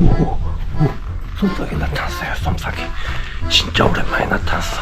오, 오, 솜싹이 나타났어요. 솜싹이 진짜 오랜만에 나타났어.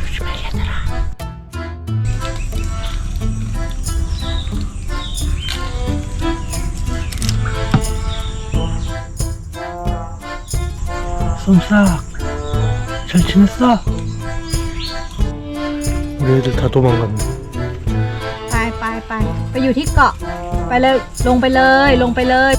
조심해 얘들아. 솜싹 잘 지냈어? 우리 애들 다 도망갔네. ไป ไปอยู่ที่เกาะ ไปเลย ลงไปเลย ลงไปเลย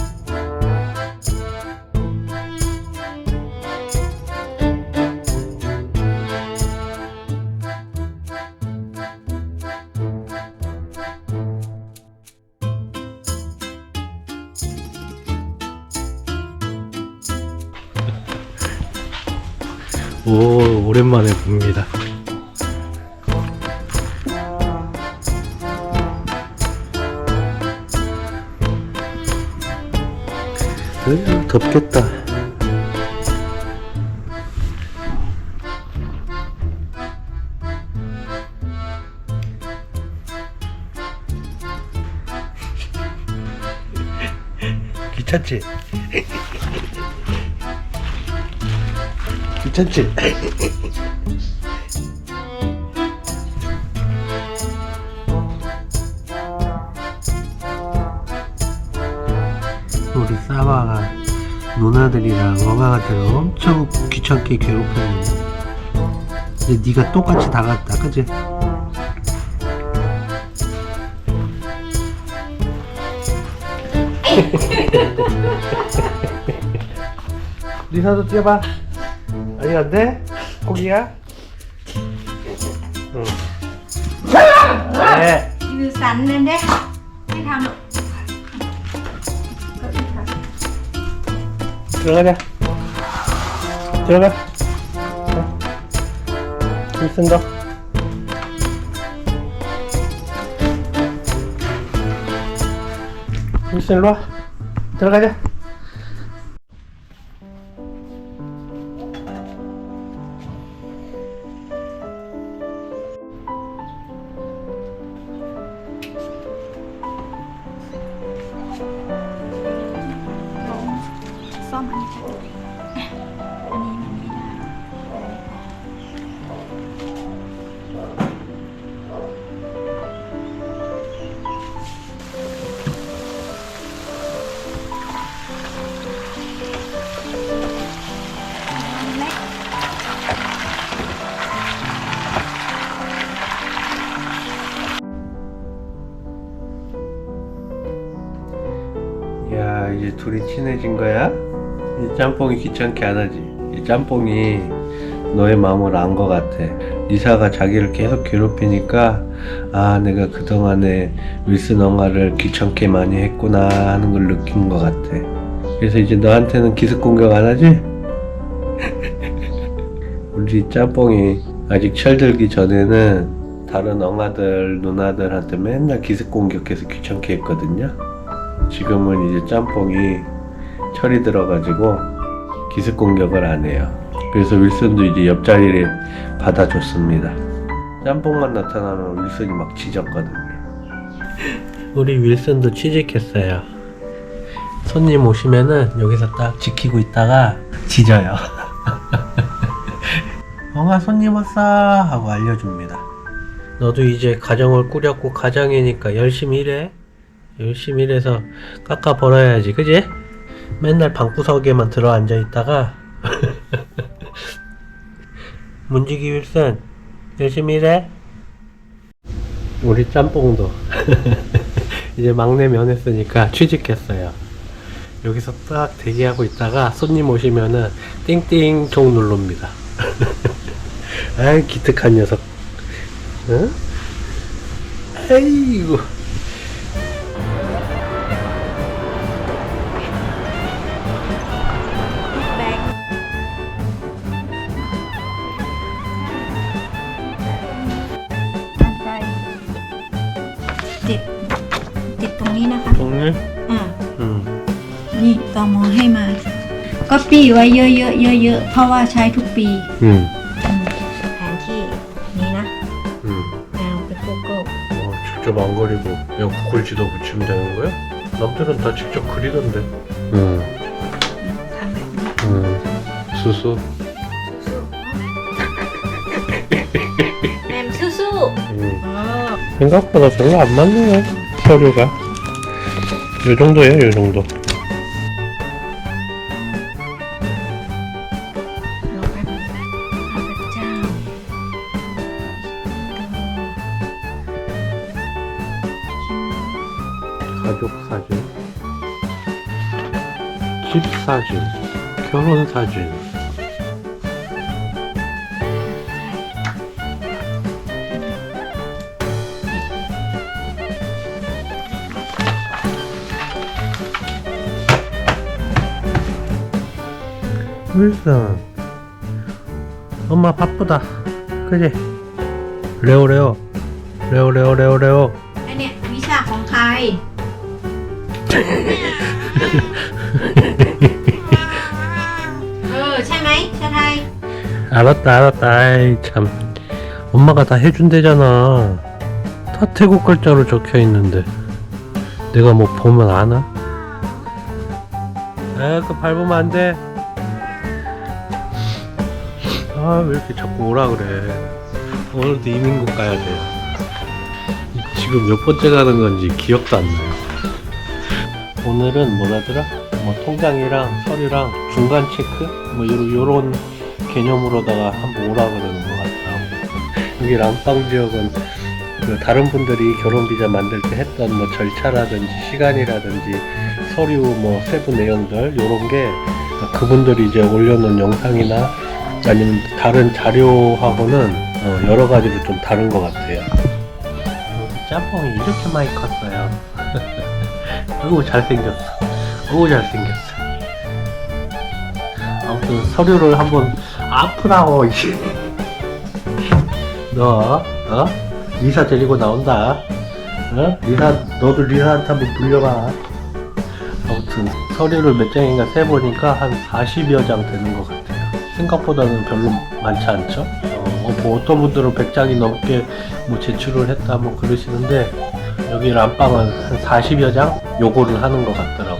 으, 덥겠다. 귀찮지? 귀찮지? 사화가 누나들이랑 엄마한테 엄청 귀찮게 괴롭혔는데 이제 네가 똑같이 당했다 그지? 리사도 뛰어봐 아니 안돼? 고기야? 응. 어, 네. 이거 쌌는데? 이거 들어가자. 들어가. 힘쓴 거. 힘쓴 일로 와. 들어가자. 야 이제 둘이 친해진 거야? 이 짬뽕이 귀찮게 안 하지? 이 짬뽕이 너의 마음을 안거 같아. 리사가 자기를 계속 괴롭히니까 아 내가 그동안에 윌슨 엄마를 귀찮게 많이 했구나 하는 걸 느낀 것 같아. 그래서 이제 너한테는 기습 공격 안 하지? 우리 짬뽕이 아직 철들기 전에는 다른 엉아들 누나들한테 맨날 기습 공격해서 귀찮게 했거든요. 지금은 이제 짬뽕이 철이 들어가지고 기습 공격을 안 해요. 그래서 윌슨도 이제 옆자리를 받아줬습니다. 짬뽕만 나타나면 윌슨이 막 짖었거든요. 우리 윌슨도 취직했어요. 손님 오시면은 여기서 딱 지키고 있다가 짖어요. 엉아 손님 왔어 하고 알려줍니다. 너도 이제 가정을 꾸렸고 가장이니까 열심히 일해. 열심히 일해서 깎아 벌어야지, 그지? 맨날 방구석에만 들어 앉아 있다가 문지기 윌슨 열심히 일해. 우리 짬뽕도 이제 막내 면했으니까 취직했어요. 여기서 딱 대기하고 있다가 손님 오시면은 띵띵 종 누릅니다. 아이 기특한 녀석. 응? 아이고. ตอมอให้มา ก็ปี้ไว้เยอะๆเยอะๆเพราะว่าใช้ทุกปี 응. อืมแผนที่นี้นะ 응. เอาไป Google 직접 안 그리고 그냥 구글 지도 붙이면 되는 거야? 남들은 다 직접 그리던데. 응, ทำแบบนี้ 응. 수수. แมมสู้ 응. ๆอ๋อ 생각보다 별로 안 맞네요. 서류가. 요 정도예요, 요 정도. 집 사진, 결혼 사진. wilson 엄마 바쁘다 그지 레오 레오 레오 레오 레오 레오 อันเนี้ยวิชาของใคร 알았다 알았다. 아이 참. 엄마가 다 해준대잖아. 다 태국 글자로 적혀 있는데. 내가 뭐 보면 아나? 아그 밟으면 안돼. 아 왜 이렇게 자꾸 오라 그래. 오늘도 이민국 가야 돼. 이- 지금 몇 번째 가는 건지 기억도 안 나요. 오늘은 뭐라더라? 뭐 통장이랑 서류랑 중간 체크? 뭐 요런, 요런 개념으로다가 한번 오라 그러는 것 같아. 여기 람빵 지역은 그 다른 분들이 결혼 비자 만들 때 했던 뭐 절차라든지 시간이라든지 서류 뭐 세부 내용들 요런 게 그분들이 이제 올려놓은 영상이나 아니면 다른 자료하고는 어, 여러 가지로 좀 다른 것 같아요. 짬뽕이 이렇게 많이 컸어요. 어우 잘생겼어. 어우 잘생겼어. 아무튼 서류를 한번 아프라고 이씨. 너 어? 리사 데리고 나온다 어? 리사 너도 리사한테 한번 불려봐 아무튼 서류를 몇 장인가 세보니까 한 40여 장 되는 것 같아요 생각보다는 별로 많지 않죠 어, 뭐 어떤 분들은 100장이 넘게 뭐 제출을 했다 뭐 그러시는데 여기 람빵은 한 40여 장 요거를 하는 것 같더라고요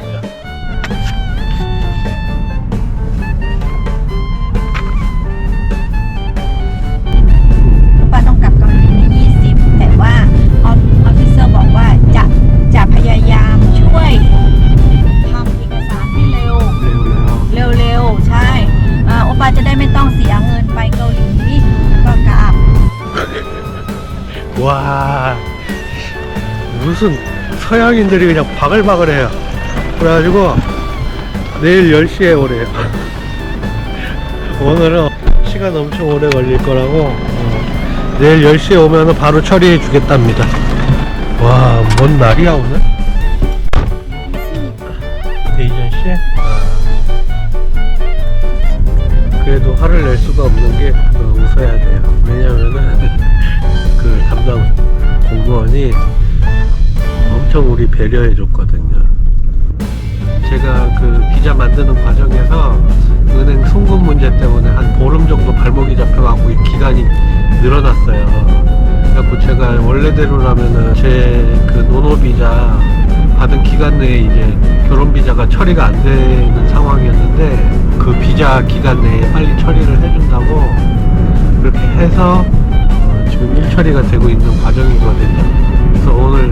무슨 서양인들이 그냥 바글바글해요 그래가지고 내일 10시에 오래요 오늘은 시간 엄청 오래 걸릴 거라고 어, 내일 10시에 오면 바로 처리해 주겠답니다 와 뭔 날이야 오늘? 에이전시? 아. 그래도 화를 낼 수가 없는 게 어, 웃어야 돼요 왜냐면은 그 담당 공무원이 엄청 우리 배려해 줬거든요. 제가 그 비자 만드는 과정에서 은행 송금 문제 때문에 한 보름 정도 발목이 잡혀갖고 이 기간이 늘어났어요. 그래갖고 제가 원래대로라면은 제 그 노노 비자 받은 기간 내에 이제 결혼 비자가 처리가 안 되는 상황이었는데 그 비자 기간 내에 빨리 처리를 해준다고 그렇게 해서 어, 지금 일 처리가 되고 있는 과정이거든요. 그래서 오늘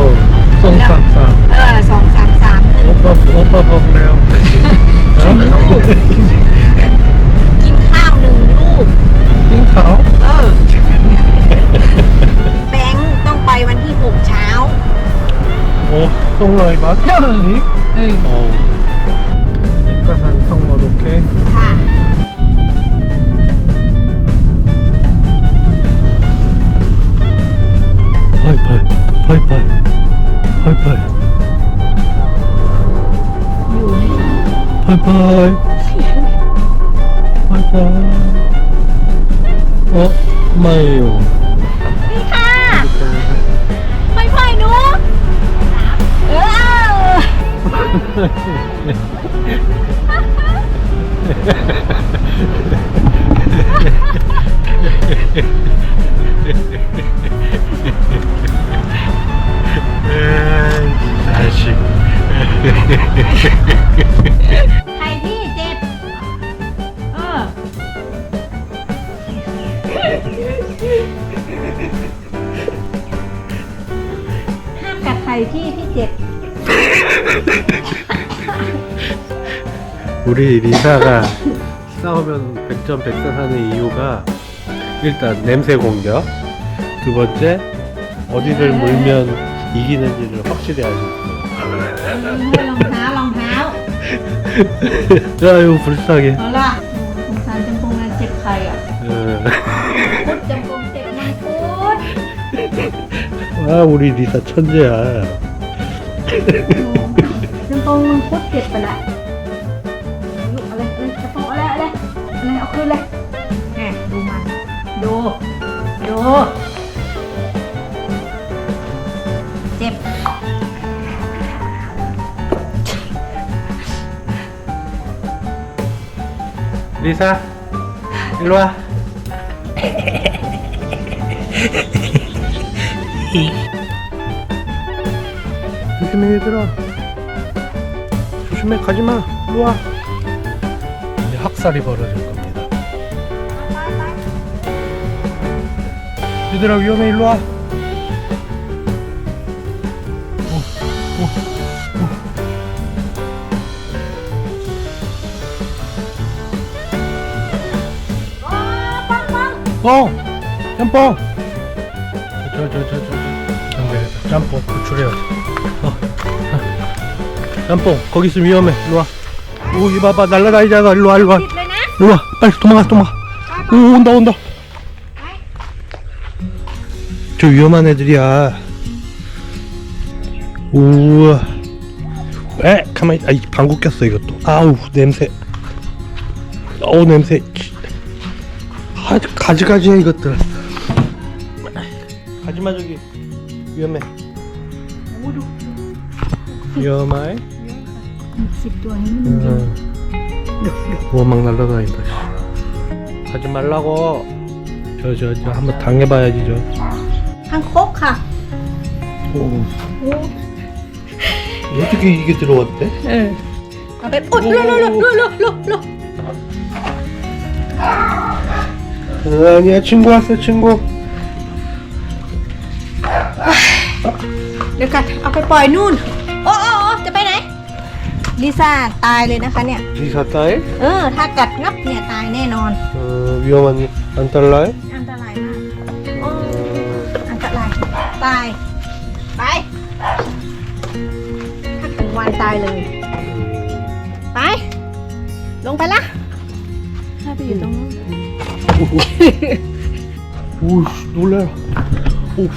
แล้วกินข้าวหนึ่งลูก ทิ้งเขาเออ แบงต้องไปวันที่หกเช้า โอ้ต้องเลยปะเฮ้ยนี้ โอ้ ก็มันต้งหมดโอเคายบายบายโอ้ไม่อยู่นี่ค่ไปไปหนูเออเออ ครที่เจ็บ เออ ห้ามกัดใครที่ที่เจ็บ 우리 리사가 싸우면 백전백승하는 이유가 일단 냄새 공격, 두 번째 어디를 물면 이기는지를 확실히 알고 있어요. รองเท้ารองเท้า 아유 불쌍해. เอาล่ะสงสารจำปงงานเจ็บใครอ่ะ 어. พุดจำปงเจ็บมันพุด 아 우리 리사 천재야. จำปงมันพุดเจ็บไปละลูกอะไรอะไรจำปงอะไรอะไรอะไรเอาคืนเลยแหมดูมันดูดู 리사 일로 와. 조심해 얘들아. 조심해 가지마. 일로 와. 이제 학살이 벌어질 겁니다. 얘들아 위험해 일로 와. 뻥! 짬뽕! 저, 저, 저, 저, 저. 짬뽕, 구출해야지. 어. 아, 짬뽕, 거기 있으면 위험해. 일로 와. 오, 이 봐봐, 날라다니잖아. 일로 와, 일로 와. 일로 와, 빨리 도망가, 도망가. 오, 온다, 온다. 저 위험한 애들이야. 우와. 에, 가만히, 아이, 방구 꼈어, 이것도. 아우, 냄새. 어우, 냄새. 가지가지해 이것들. 가지마 저기. 위험해. 위험해? 집도 아닌데 우와 막 날라다닌다 가지 말라고. 저 저 저 한번 당해봐야지 저. 한콕 하. 오, 어떻게 이게 들어왔대? 응. 아, 어, 오. 롤롤롤롤롤롤. ลุลุลุลุลุลุ 아니야, 친구 왔어, 친구. เดี๋ยวกันเอาไปปล่อยนู่น โอ้โอ้โอ้จะไปไหน ลิซ่าตายเลยนะคะเนี่ย 리사 딸? เออ ถ้ากัดงับเนี่ยตายแน่นอน 어, 위험한 안달라이? อันตรายมากโอ้อันตราย ตาย ไป ถ้าถึงวันตายเลย ไป ลงไปละถ้าไปอยู่ตรงนู้น ู้น 오, 씨, 놀래라. 오,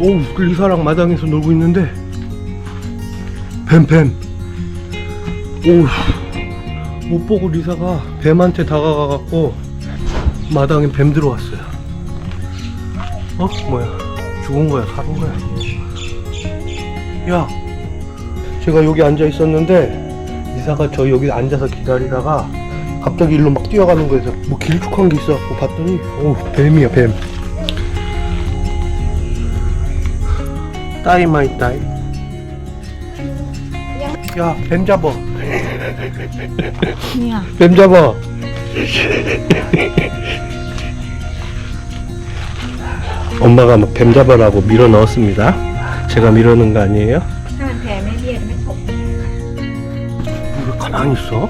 오, 리사랑 마당에서 놀고 있는데 뱀뱀. 오, 못 보고 리사가 뱀한테 다가가갖고 마당에 뱀 들어왔어요. 어, 뭐야? 죽은 거야, 살은 거야? 야, 제가 여기 앉아 있었는데 리사가 저 여기 앉아서 기다리다가 갑자기 일로 막 뛰어가는 거에서 뭐 길쭉한 게 있어. 고 봤더니 오 뱀이야 뱀. 따이 마이 따이. 야 뱀 잡아. เนี่ย 뱀 잡아. 엄마가 막 뱀 잡아라고 밀어 넣었습니다. 제가 밀어 넣은 거 아니에요? ถ้ามันแผลไม่เบี้ยจะไม่ถก 왜 가만히 있어?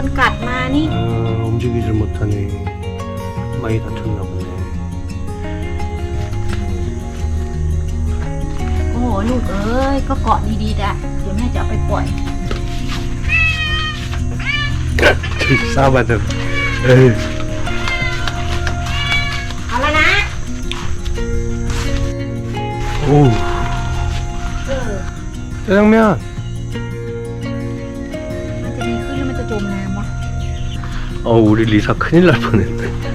นโดนกัดมานี่ 아, 움직이질 못하네. 많이 다쳤나 보네. โอ้โหลูกเอ้ย ก็เกาะดีๆอะเดี๋ยวแม่จะเอาไปปล่อย 싸바들. 에이. เอาแล้วนะ 오. เออ 짜장면. 어, 우리 리사 큰일 날 뻔했네.